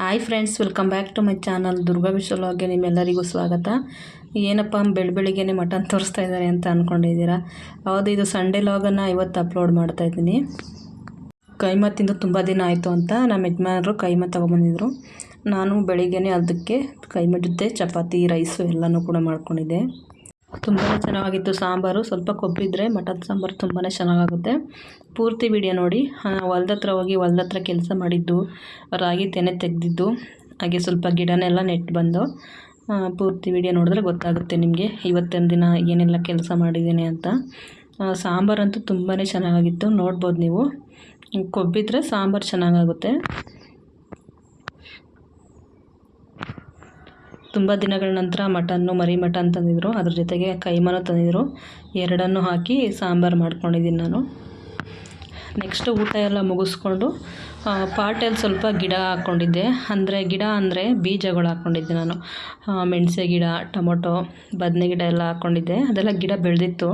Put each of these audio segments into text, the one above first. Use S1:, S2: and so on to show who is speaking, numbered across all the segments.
S1: Hi friends welcome back to my channel Durga ವಿಶ್ವಲಾಗ್ಗೆ ನಿಮ್ಮೆಲ್ಲರಿಗೂ ಸ್ವಾಗತ. ಏನಪ್ಪ, ಬೆಳ ಬೆಳಿಗ್ಗೆನೇ ಮಟನ್ ತೋರಿಸ್ತಾ ಇದ್ದಾರೆ ಅಂತ ಅಂದ್ಕೊಂಡಿದ್ದೀರಾ ಹೌದು, ಇದು ಸಂಡೇ ಲಾಗನ್ನು ಇವತ್ತು ಅಪ್ಲೋಡ್ ಮಾಡ್ತಾ ಇದ್ದೀನಿ. ಕೈಮ ತಿಂದು ತುಂಬ ದಿನ ಆಯಿತು ಅಂತ ನಮ್ಮ ಯಜಮಾನರು ಕೈಮ ತೊಗೊಂಬಂದಿದ್ರು. ನಾನು ಬೆಳಿಗ್ಗೆ ಅದಕ್ಕೆ ಕೈಮ ಜೊತೆ ಚಪಾತಿ ರೈಸು ಎಲ್ಲನೂ ಕೂಡ ಮಾಡ್ಕೊಂಡಿದ್ದೆ. ತುಂಬಾ ಚೆನ್ನಾಗಿತ್ತು ಸಾಂಬಾರು. ಸ್ವಲ್ಪ ಕೊಬ್ಬಿದ್ರೆ ಮಟನ್ ಸಾಂಬಾರು ತುಂಬಾ ಚೆನ್ನಾಗಾಗುತ್ತೆ. ಪೂರ್ತಿ ವಿಡಿಯೋ ನೋಡಿ. ಹೊಲ್ದ ಹತ್ರ ಹೋಗಿ ಹೊಲ್ದ ಹತ್ರ ಕೆಲಸ ಮಾಡಿದ್ದು. ರಾಗಿ ತೆನೆ ತೆಗೆದಿದ್ದು. ಹಾಗೆ ಸ್ವಲ್ಪ ಗಿಡನೆಲ್ಲ ನೆಟ್ಟು ಬಂದು ಪೂರ್ತಿ ವಿಡಿಯೋ ನೋಡಿದ್ರೆ ಗೊತ್ತಾಗುತ್ತೆ ನಿಮಗೆ. ಇವತ್ತಿನ ದಿನ ಏನೆಲ್ಲ ಕೆಲಸ ಮಾಡಿದ್ದೀನಿ ಅಂತ. ಸಾಂಬಾರಂತೂ ತುಂಬಾ ಚೆನ್ನಾಗಿತ್ತು. ನೋಡ್ಬೋದು ನೀವು. ಕೊಬ್ಬಿದ್ರೆ ಸಾಂಬಾರು ಚೆನ್ನಾಗಾಗುತ್ತೆ. ತುಂಬ ದಿನಗಳ ನಂತರ ಮಟನ್ನು ಮರಿ ಮಟನ್ ತಂದಿದ್ರು ಅದ್ರ ಜೊತೆಗೆ ಕೈಮನು ತಂದಿದ್ರು. ಎರಡನ್ನು ಹಾಕಿ ಸಾಂಬಾರು ಮಾಡ್ಕೊಂಡಿದ್ದೀನಿ ನಾನು. ನೆಕ್ಸ್ಟ್ ಊಟ ಎಲ್ಲ ಮುಗಿಸ್ಕೊಂಡು ಪಾಟಲ್ಲಿ ಸ್ವಲ್ಪ ಗಿಡ ಹಾಕ್ಕೊಂಡಿದ್ದೆ ಅಂದರೆ ಗಿಡ ಅಂದರೆ ಬೀಜಗಳು ಹಾಕ್ಕೊಂಡಿದ್ದೆ ನಾನು. ಮೆಣಸೆ ಗಿಡ, ಟೊಮೊಟೊ, ಬದನೆ ಗಿಡ ಎಲ್ಲ ಹಾಕ್ಕೊಂಡಿದ್ದೆ ಅದೆಲ್ಲ ಗಿಡ ಬೆಳೆದಿತ್ತು.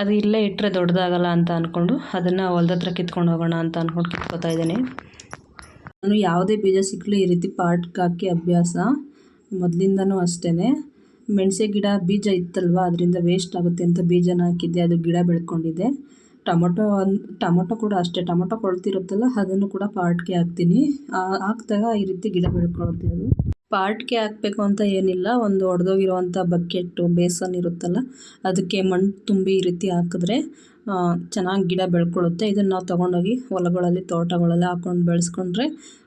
S1: ಅದು ಇಲ್ಲೇ ಇಟ್ಟರೆ ದೊಡ್ಡದಾಗಲ್ಲ ಅಂತ ಅಂದ್ಕೊಂಡು ಅದನ್ನು ಹೊಲ್ದ ಹತ್ರ ಕಿತ್ಕೊಂಡು ಹೋಗೋಣ ಅಂತ ಅಂದ್ಕೊಂಡು ಕಿತ್ಕೋತಾ ಇದ್ದೀನಿ. ನಾನು ಯಾವುದೇ ಬೀಜ ಸಿಕ್ಕಲು ಈ ರೀತಿ ಪಾಟ್ಗೆ ಹಾಕಿ ಅಭ್ಯಾಸ. ಮೊದಲಿಂದನೂ ಅಷ್ಟೇ ಮೆಣಸೆ ಗಿಡ ಬೀಜ ಇತ್ತಲ್ವ? ಅದರಿಂದ ವೇಸ್ಟ್ ಆಗುತ್ತೆ ಅಂತ ಬೀಜನ ಹಾಕಿದ್ದೆ. ಅದು ಗಿಡ ಬೆಳ್ಕೊಂಡಿದೆ ಟೊಮೊಟೊ ಟೊಮೊಟೊ ಕೂಡ ಅಷ್ಟೇ. ಟೊಮೊಟೊ ಕೊಳ್ತಿರುತ್ತಲ್ಲ, ಅದನ್ನು ಕೂಡ ಪಾಟ್ಗೆ ಹಾಕ್ತೀನಿ. ಹಾಕಿದಾಗ ಹಾಕ್ದಾಗ ಈ ರೀತಿ ಗಿಡ ಬೆಳ್ಕೊಳುತ್ತೆ ಅದು. ಪಾಟ್ಗೆ ಹಾಕಬೇಕು ಅಂತ ಏನಿಲ್ಲ. ಒಂದು ಒಡೆದೋಗಿರುವಂಥ ಬಕೆಟ್ಟು, ಬೇಸನ್ ಇರುತ್ತಲ್ಲ, ಅದಕ್ಕೆ ಮಣ್ಣು ತುಂಬಿ ಈ ರೀತಿ ಹಾಕಿದ್ರೆ ಚೆನ್ನಾಗಿ ಗಿಡ ಬೆಳ್ಕೊಳ್ಳುತ್ತೆ. ಇದನ್ನು ನಾವು ತೊಗೊಂಡೋಗಿ ಹೊಲಗಳಲ್ಲಿ, ತೋಟಗಳಲ್ಲಿ ಹಾಕ್ಕೊಂಡು ಬೆಳೆಸ್ಕೊಂಡ್ರೆ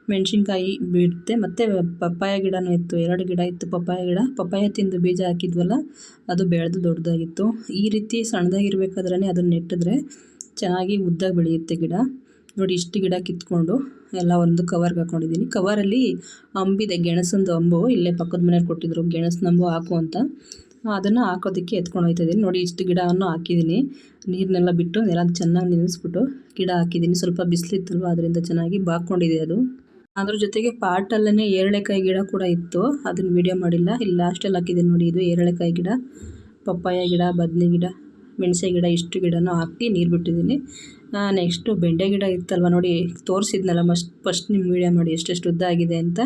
S1: ಮೆಣಸಿನ್ಕಾಯಿ ಬಿಡುತ್ತೆ ಮತ್ತು ಪಪ್ಪಾಯ ಗಿಡನೂ ಇತ್ತು. ಎರಡು ಗಿಡ ಇತ್ತು. ಪಪ್ಪಾಯ ಗಿಡ. ಪಪ್ಪಾಯ ತಿಂದು ಬೀಜ ಹಾಕಿದ್ವಲ್ಲ, ಅದು ಬೆಳೆದು ದೊಡ್ಡದಾಗಿತ್ತು. ಈ ರೀತಿ ಸಣ್ಣದಾಗಿರ್ಬೇಕಾದ್ರೆ ಅದನ್ನು ನೆಟ್ಟಿದ್ರೆ ಚೆನ್ನಾಗಿ ಉದ್ದ ಬೆಳೆಯುತ್ತೆ ಗಿಡ. ನೋಡಿ, ಇಷ್ಟು ಗಿಡ ಕಿತ್ಕೊಂಡು ಎಲ್ಲ ಒಂದು ಕವರ್ಗೆ ಹಾಕ್ಕೊಂಡಿದ್ದೀನಿ ಕವರಲ್ಲಿ ಅಂಬಿದೆ ಗೆಣಸಂದು ಅಂಬು ಇಲ್ಲೇ ಪಕ್ಕದ ಮನೇಲಿ ಕೊಟ್ಟಿದ್ರು. ಗೆಣಸಿನ ಅಂಬು ಹಾಕು ಅಂತ. ಅದನ್ನು ಹಾಕೋದಕ್ಕೆ ಎತ್ಕೊಂಡು ಹೋಗ್ತಾ ಇದ್ದೀನಿ ನೋಡಿ ಇಷ್ಟು ಗಿಡವನ್ನು ಹಾಕಿದ್ದೀನಿ ನೀರನ್ನೆಲ್ಲ ಬಿಟ್ಟು ನೆಲ ಚೆನ್ನಾಗಿ ನೆನೆಸ್ಬಿಟ್ಟು ಗಿಡ ಹಾಕಿದ್ದೀನಿ ಸ್ವಲ್ಪ ಬಿಸಿಲಿತ್ತಲ್ವ, ಅದರಿಂದ ಚೆನ್ನಾಗಿ ಬಾಕೊಂಡಿದೆ ಅದು. ಅದ್ರ ಜೊತೆಗೆ ಪಾಟಲ್ಲೇ ಏರಳೆಕಾಯಿ ಗಿಡ ಕೂಡ ಇತ್ತು. ಅದನ್ನು ವೀಡಿಯೋ ಮಾಡಿಲ್ಲ. ಇಲ್ಲಿ ಲಾಸ್ಟಲ್ಲಿ ಹಾಕಿದ್ದೀನಿ ನೋಡಿ ಇದು ಏರಳೆಕಾಯಿ ಗಿಡ, ಪಪ್ಪಾಯ ಗಿಡ, ಬದನೆ ಗಿಡ. ಮೆಣಸೆ ಗಿಡ, ಇಷ್ಟು ಗಿಡನೂ ಹಾಕಿ ನೀರು ಬಿಟ್ಟಿದ್ದೀನಿ. ನೆಕ್ಸ್ಟು ಬೆಂಡೆ ಗಿಡ ಇತ್ತಲ್ವ ನೋಡಿ, ತೋರಿಸಿದ್ನಲ್ಲ ಮಸ್ಟ್ ಫಸ್ಟ್ ನಿಮ್ಮ ವೀಡಿಯೋ ಮಾಡಿ ಎಷ್ಟೆಷ್ಟು ಉದ್ದ ಆಗಿದೆ ಅಂತ.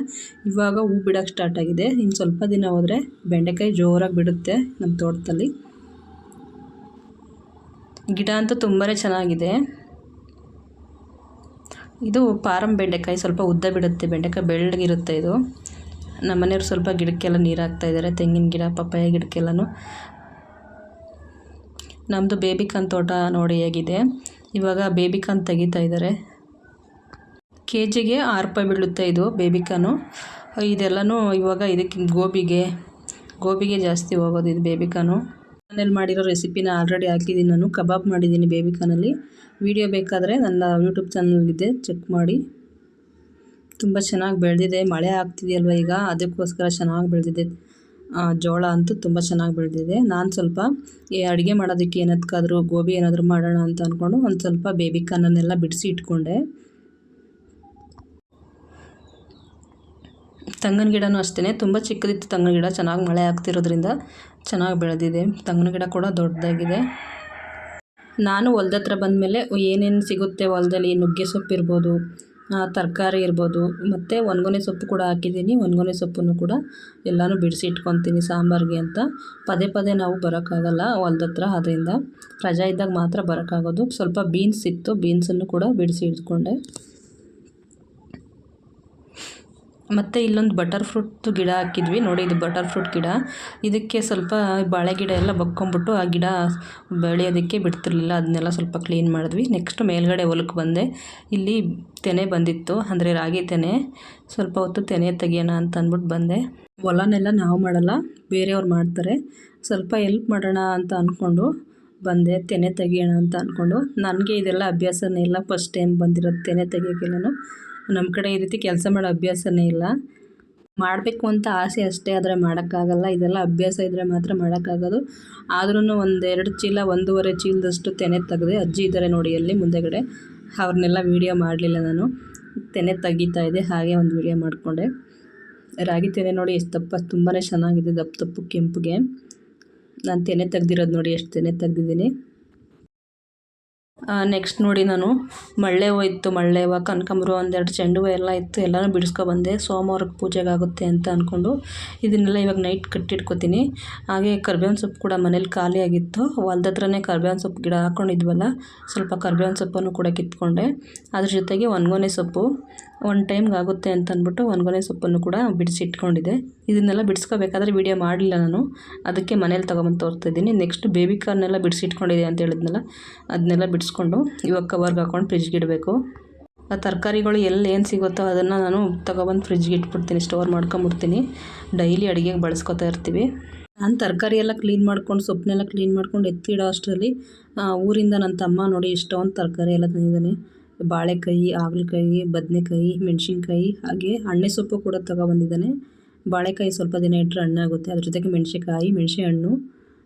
S1: ಇವಾಗ ಹೂ ಬಿಡೋಕ್ಕೆ ಸ್ಟಾರ್ಟ್ ಆಗಿದೆ. ಇನ್ನು ಸ್ವಲ್ಪ ದಿನ ಹೋದರೆ ಬೆಂಡೆಕಾಯಿ ಜೋರಾಗಿ ಬಿಡುತ್ತೆ ನಮ್ಮ ತೋಟದಲ್ಲಿ. ಗಿಡ ಅಂತೂ ತುಂಬಾ ಚೆನ್ನಾಗಿದೆ. ಇದು ಪಾರಂ ಬೆಂಡೆಕಾಯಿ, ಸ್ವಲ್ಪ ಉದ್ದ ಬಿಡುತ್ತೆ, ಬೆಂಡೆಕಾಯಿ ಬೆಳ್ಳಗಿರುತ್ತೆ ಇದು. ನಮ್ಮ ಮನೆಯವ್ರು ಸ್ವಲ್ಪ ಗಿಡಕ್ಕೆಲ್ಲ ನೀರು ಹಾಕ್ತಾಯಿದ್ದಾರೆ ತೆಂಗಿನ ಗಿಡ, ಪಪ್ಪಾಯ ಗಿಡಕ್ಕೆಲ್ಲನೂ. ನಮ್ಮದು ಬೇಬಿಕಾನ್ ತೋಟ ನೋಡಿ ಹೇಗಿದೆ. ಇವಾಗ ಬೇಬಿಕಾನ್ ತೆಗಿತಾ ಇದ್ದಾರೆ ಕೆ ಜಿಗೆ ಆರು ರೂಪಾಯಿ ಬೀಳುತ್ತೆ ಇದು ಬೇಬಿಕಾನು ಇದೆಲ್ಲನೂ ಇವಾಗ ಇದಕ್ಕೆ ಗೋಬಿಗೆ ಗೋಬಿಗೆ ಜಾಸ್ತಿ ಹೋಗೋದು ಇದು ಬೇಬಿಕಾನು ಮನೇಲಿ ಮಾಡಿರೋ ರೆಸಿಪಿನ ಆಲ್ರೆಡಿ ಹಾಕಿದ್ದೀನಿ ನಾನು, ಕಬಾಬ್ ಮಾಡಿದ್ದೀನಿ ಬೇಬಿಕಾನಲ್ಲಿ ವಿಡಿಯೋ ಬೇಕಾದರೆ ನನ್ನ ಯೂಟ್ಯೂಬ್ ಚಾನಲ್ ಇದೆ ಚೆಕ್ ಮಾಡಿ. ತುಂಬ ಚೆನ್ನಾಗಿ ಬೆಳೆದಿದೆ, ಮಳೆ ಆಗ್ತಿದೆಯಲ್ವ ಈಗ? ಅದಕ್ಕೋಸ್ಕರ ಚೆನ್ನಾಗಿ ಬೆಳೆದಿದೆ. ಜೋಳ ಅಂತೂ ತುಂಬ ಚೆನ್ನಾಗಿ ಬೆಳೆದಿದೆ. ನಾನು ಸ್ವಲ್ಪ, ಏ, ಅಡುಗೆ ಮಾಡೋದಕ್ಕೆ ಏನದಕ್ಕಾದರೂ ಗೋಬಿ ಏನಾದರೂ ಮಾಡೋಣ ಅಂತ ಅಂದ್ಕೊಂಡು ಒಂದು ಸ್ವಲ್ಪ ಬೇಬಿ ಕಾನನ್ನೆಲ್ಲ ಬಿಡಿಸಿ ಇಟ್ಕೊಂಡೆ. ತಂಗನ ಗಿಡನೂ ಅಷ್ಟೇ ತುಂಬ ಚಿಕ್ಕದಿತ್ತು ತಂಗನ ಗಿಡ, ಚೆನ್ನಾಗಿ ಮಳೆ ಆಗ್ತಿರೋದ್ರಿಂದ ಚೆನ್ನಾಗಿ ಬೆಳೆದಿದೆ. ತಂಗನ ಗಿಡ ಕೂಡ ದೊಡ್ಡದಾಗಿದೆ. ನಾನು ಹೊಲ್ದ ಹತ್ರ ಬಂದಮೇಲೆ ಏನೇನು ಸಿಗುತ್ತೆ ಹೊಲದಲ್ಲಿ, ನುಗ್ಗೆ ಸೊಪ್ಪು ಇರ್ಬೋದು ತರಕಾರಿ ಇರ್ಬೋದು. ಮತ್ತು ಒಣಗೊನೆ ಸೊಪ್ಪು ಕೂಡ ಹಾಕಿದ್ದೀನಿ. ಒಣಗೊನೆ ಸೊಪ್ಪನ್ನು ಕೂಡ ಎಲ್ಲನೂ ಬಿಡಿಸಿ ಇಟ್ಕೊತೀನಿ ಸಾಂಬಾರಿಗೆ ಅಂತ. ಪದೇ ಪದೇ ನಾವು ಬರೋಕ್ಕಾಗಲ್ಲ ಹೊಲ್ದ ಹತ್ರ ಅದರಿಂದ ರಜಾ ಇದ್ದಾಗ ಮಾತ್ರ ಬರೋಕ್ಕಾಗೋದು. ಸ್ವಲ್ಪ ಬೀನ್ಸ್ ಇತ್ತು. ಬೀನ್ಸನ್ನು ಕೂಡ ಬಿಡಿಸಿ ಇಟ್ಕೊಂಡೆ. ಮತ್ತು ಇಲ್ಲೊಂದು ಬಟರ್ ಫ್ರೂಟ್ ಗಿಡ ಹಾಕಿದ್ವಿ. ನೋಡಿ ಇದು ಬಟರ್ ಫ್ರೂಟ್ ಗಿಡ. ಇದಕ್ಕೆ ಸ್ವಲ್ಪ ಬಾಳೆ ಗಿಡ ಎಲ್ಲ ಬಕ್ಕೊಂಬಿಟ್ಟು ಆ ಗಿಡ ಬೆಳೆಯೋದಕ್ಕೆ ಬಿಡ್ತಿರ್ಲಿಲ್ಲ. ಅದನ್ನೆಲ್ಲ ಸ್ವಲ್ಪ ಕ್ಲೀನ್ ಮಾಡಿದ್ವಿ. ನೆಕ್ಸ್ಟ್ ಮೇಲ್ಗಡೆ ಹೊಲಕ್ಕೆ ಬಂದೆ. ಇಲ್ಲಿ ತೆನೆ ಬಂದಿತ್ತು. ಅಂದರೆ ರಾಗಿ ತೆನೆ. ಸ್ವಲ್ಪ ಹೊತ್ತು ತೆನೆ ತೆಗಿಯೋಣ ಅಂತ ಅಂದ್ಬಿಟ್ಟು ಬಂದೆ. ಹೊಲನೆಲ್ಲ ನಾವು ಮಾಡಲ್ಲ. ಬೇರೆಯವ್ರು ಮಾಡ್ತಾರೆ. ಸ್ವಲ್ಪ ಎಲ್ಪ್ ಮಾಡೋಣ ಅಂತ ಅಂದ್ಕೊಂಡು ಬಂದೆ. ತೆನೆ ತೆಗಿಯೋಣ ಅಂತ ಅಂದ್ಕೊಂಡು ನನಗೆ ಇದೆಲ್ಲ ಅಭ್ಯಾಸನೇ ಇಲ್ಲ. ಫಸ್ಟ್ ಟೈಮ್ ಬಂದಿರೋದು ತೆನೆ ತೆಗಿಯೋಕ್ಕೆಲ್ಲನೂ ನಮ್ಮ ಕಡೆ ಈ ರೀತಿ ಕೆಲಸ ಮಾಡೋ ಅಭ್ಯಾಸನೇ ಇಲ್ಲ. ಮಾಡಬೇಕು ಅಂತ ಆಸೆ ಅಷ್ಟೇ, ಆದರೆ ಮಾಡೋಕ್ಕಾಗಲ್ಲ. ಇದೆಲ್ಲ ಅಭ್ಯಾಸ ಇದ್ದರೆ ಮಾತ್ರ ಮಾಡೋಕ್ಕಾಗೋದು. ಆದ್ರೂ ಒಂದೆರಡು ಚೀಲ, ಒಂದೂವರೆ ಚೀಲದಷ್ಟು ತೆನೆ ತೆಗೆದೆ ಅಜ್ಜಿ ಇದ್ದಾರೆ ನೋಡಿ ಅಲ್ಲಿ ಮುಂದೆಗಡೆ. ಅವ್ರನ್ನೆಲ್ಲ ವೀಡಿಯೋ ಮಾಡಲಿಲ್ಲ ನಾನು. ತೆನೆ ತೆಗೀತಾ ಇದೆ, ಹಾಗೆ ಒಂದು ವೀಡಿಯೋ ಮಾಡಿಕೊಂಡೆ. ರಾಗಿ ತೆನೆ ನೋಡಿ ಎಷ್ಟು ದಪ್ಪ ತುಂಬಾ ಚೆನ್ನಾಗಿದೆ ದಪ್ಪ ದಪ್ಪು ಕೆಂಪುಗೆ. ನಾನು ತೆನೆ ತೆಗ್ದಿರೋದು ನೋಡಿ ಎಷ್ಟು ತೆನೆ ತೆಗ್ದಿದ್ದೀನಿ. ನೆಕ್ಸ್ಟ್ ನೋಡಿ ನಾನು ಮಳ್ಳೆ ಹೂವು ಇತ್ತು ಮಳ್ಳೆ ಹೂವು ಕನಕಾಂಬ್ರ ಒಂದೆರಡು ಚೆಂಡು ಹೂವು ಎಲ್ಲ ಇತ್ತು, ಎಲ್ಲನೂ ಬಿಡಿಸ್ಕೊಬಂದೆ ಸೋಮವಾರಕ್ಕೆ ಪೂಜೆಗೆ ಆಗುತ್ತೆ ಅಂತ ಅಂದ್ಕೊಂಡು ಇದನ್ನೆಲ್ಲ ಇವಾಗ ನೈಟ್ ಕಟ್ಟಿಟ್ಕೊತೀನಿ. ಹಾಗೆ ಕರ್ಬೇವಿನ ಸೊಪ್ಪು ಕೂಡ ಮನೇಲಿ ಖಾಲಿಯಾಗಿತ್ತು ಹೊಲ್ದ ಹತ್ರನೇ ಕರ್ಬೇವಿನ ಸೊಪ್ಪು ಗಿಡ ಹಾಕ್ಕೊಂಡಿದ್ವಲ್ಲ ಸ್ವಲ್ಪ ಕರ್ಬೇವಿನ ಸೊಪ್ಪನ್ನು ಕೂಡ ಕಿತ್ಕೊಂಡೆ. ಅದ್ರ ಜೊತೆಗೆ ಒಣಗೊನೆ ಸೊಪ್ಪು ಒಂದು ಟೈಮ್ಗೆ ಆಗುತ್ತೆ ಅಂತ ಅಂದ್ಬಿಟ್ಟು ಒಣಗೊನೆ ಸೊಪ್ಪನ್ನು ಕೂಡ ಬಿಡಿಸಿ ಇಟ್ಕೊಂಡಿದ್ದೆ ಇದನ್ನೆಲ್ಲ ಬಿಡಿಸ್ಕೋಬೇಕಾದ್ರೆ ವೀಡಿಯೋ ಮಾಡಲಿಲ್ಲ ನಾನು. ಅದಕ್ಕೆ ಮನೇಲಿ ತೊಗೊಬಂದು ತೋರ್ತಿದ್ದೀನಿ. ನೆಕ್ಸ್ಟ್ ಬೇಬಿ ಕಾರ್ನೆಲ್ಲ ಬಿಡಿಸಿ ಇಟ್ಕೊಂಡಿದೆ ಅಂತ ಹೇಳಿದ್ನಲ್ಲ, ಅದನ್ನೆಲ್ಲ ಬಿಡಿಸ್ಕೊಂಡು ಇವಾಗ ಕವರ್ಗೆ ಹಾಕೊಂಡು ಫ್ರಿಜ್ಗೆ ಇಡಬೇಕು. ಆ ತರಕಾರಿಗಳು ಎಲ್ಲಿ ಏನು ಸಿಗುತ್ತೋ ಅದನ್ನು ನಾನು ತೊಗೊಬಂದು ಫ್ರಿಜ್ಗೆ ಇಟ್ಬಿಡ್ತೀನಿ ಸ್ಟೋರ್ ಮಾಡ್ಕೊಂಬಿಡ್ತೀನಿ. ಡೈಲಿ ಅಡುಗೆಗೆ ಬಳಸ್ಕೊತಾ ಇರ್ತೀವಿ. ನಾನು ತರಕಾರಿ ಎಲ್ಲ ಕ್ಲೀನ್ ಮಾಡ್ಕೊಂಡು ಸೊಪ್ಪನ್ನೆಲ್ಲ ಕ್ಲೀನ್ ಮಾಡ್ಕೊಂಡು ಎತ್ತಿಡೋ ಅಷ್ಟರಲ್ಲಿ ಊರಿಂದ ನನ್ನ ತಮ್ಮ ನೋಡಿ ಇಷ್ಟೊಂದು ತರಕಾರಿ ಎಲ್ಲ ತಂದಿದ್ದಾನೆ. ಬಾಳೆಕಾಯಿ, ಹಾಗಲಕಾಯಿ, ಬದನೆಕಾಯಿ, ಮೆಣಸಿನ್ಕಾಯಿ, ಹಾಗೆ ಹಣ್ಣೆ ಸೊಪ್ಪು ಕೂಡ ತಗೊಬಂದಿದ್ದಾನೆ. ಬಾಳೆಕಾಯಿ ಸ್ವಲ್ಪ ದಿನ ಇಟ್ಟರೆ ಹಣ್ಣಾಗುತ್ತೆ. ಅದ್ರ ಜೊತೆಗೆ ಮೆಣಸಿನಕಾಯಿ ಮೆಣಸೆ ಹಣ್ಣು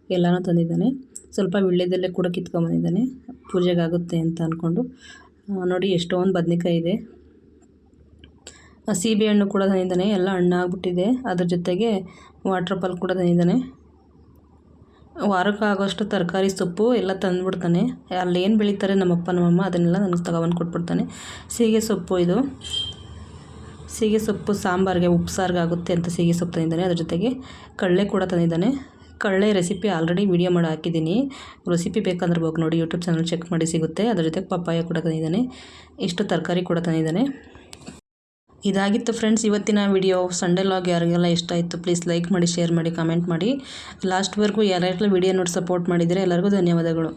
S1: ಎಲ್ಲನೂ ತಂದಿದ್ದಾನೆ. ಸ್ವಲ್ಪ ವಿಳ್ಯದಲ್ಲೇ ಕೂಡ ಕಿತ್ಕೊಂಬಂದಿದ್ದಾನೆ. ಪೂಜೆಗಾಗುತ್ತೆ ಅಂತ ಅಂದ್ಕೊಂಡು ನೋಡಿ ಎಷ್ಟೊಂದು ಬದನೆಕಾಯಿ ಇದೆ. ಸೀಬೆ ಹಣ್ಣು ಕೂಡ ತಂದಿದ್ದಾನೆ. ಎಲ್ಲ ಹಣ್ಣಾಗ್ಬಿಟ್ಟಿದೆ. ಅದ್ರ ಜೊತೆಗೆ ವಾಟರ್ ಪಲ್ ಕೂಡ ತಂದಿದ್ದಾನೆ. ವಾರಕ್ಕಾಗೋಷ್ಟು ತರಕಾರಿ ಸೊಪ್ಪು ಎಲ್ಲ ತಂದುಬಿಡ್ತಾನೆ. ಅಲ್ಲಿ ಏನು ಬೆಳೀತಾರೆ ನಮ್ಮಪ್ಪ, ನಮ್ಮಮ್ಮ ಅದನ್ನೆಲ್ಲ ನನಗೆ ತಗೊಬಂದು ಕೊಟ್ಬಿಡ್ತಾನೆ. ಸೀಗೆ ಸೊಪ್ಪು ಇದು. ಸೀಗೆ ಸೊಪ್ಪು, ಸಾಂಬಾರಿಗೆ ಉಪ್ಸಾರಿಗೆ ಆಗುತ್ತೆ ಅಂತ ಸೀಗೆ ಸೊಪ್ಪು ತಂದಿದ್ದಾನೆ ಅದ್ರ ಜೊತೆಗೆ ಕಳ್ಳೆ ಕೂಡ ತಂದಿದ್ದಾನೆ. ಕಳ್ಳೆ ರೆಸಿಪಿ ಆಲ್ರೆಡಿ ವೀಡಿಯೋ ಮಾಡಿ ಹಾಕಿದ್ದೀನಿ. ರೆಸಿಪಿ ಬೇಕಂದ್ರೆ ಹೋಗಿ ನೋಡಿ ಯೂಟ್ಯೂಬ್ ಚಾನಲ್ ಚೆಕ್ ಮಾಡಿ ಸಿಗುತ್ತೆ. ಅದ್ರ ಜೊತೆಗೆ ಪಪ್ಪಾಯ ಕೂಡ ತಂದಿದ್ದಾನೆ. ಇಷ್ಟು ತರಕಾರಿ ಕೂಡ ತಂದಿದ್ದಾನೆ. ಇದಾಗಿತ್ತು ಫ್ರೆಂಡ್ಸ್ ಇವತ್ತಿನ ವಿಡಿಯೋ ಸಂಡೇ ಲಾಗ್ ಯಾರಿಗೆಲ್ಲ ಇಷ್ಟ ಆಯಿತು ಪ್ಲೀಸ್ ಲೈಕ್ ಮಾಡಿ ಶೇರ್ ಮಾಡಿ ಕಮೆಂಟ್ ಮಾಡಿ. ಲಾಸ್ಟ್ವರೆಗೂ ಯಾರ್ಯಾರೆಲ್ಲ ವಿಡಿಯೋ ನೋಡಿ ಸಪೋರ್ಟ್ ಮಾಡಿದರೆ ಎಲ್ಲರಿಗೂ ಧನ್ಯವಾದಗಳು.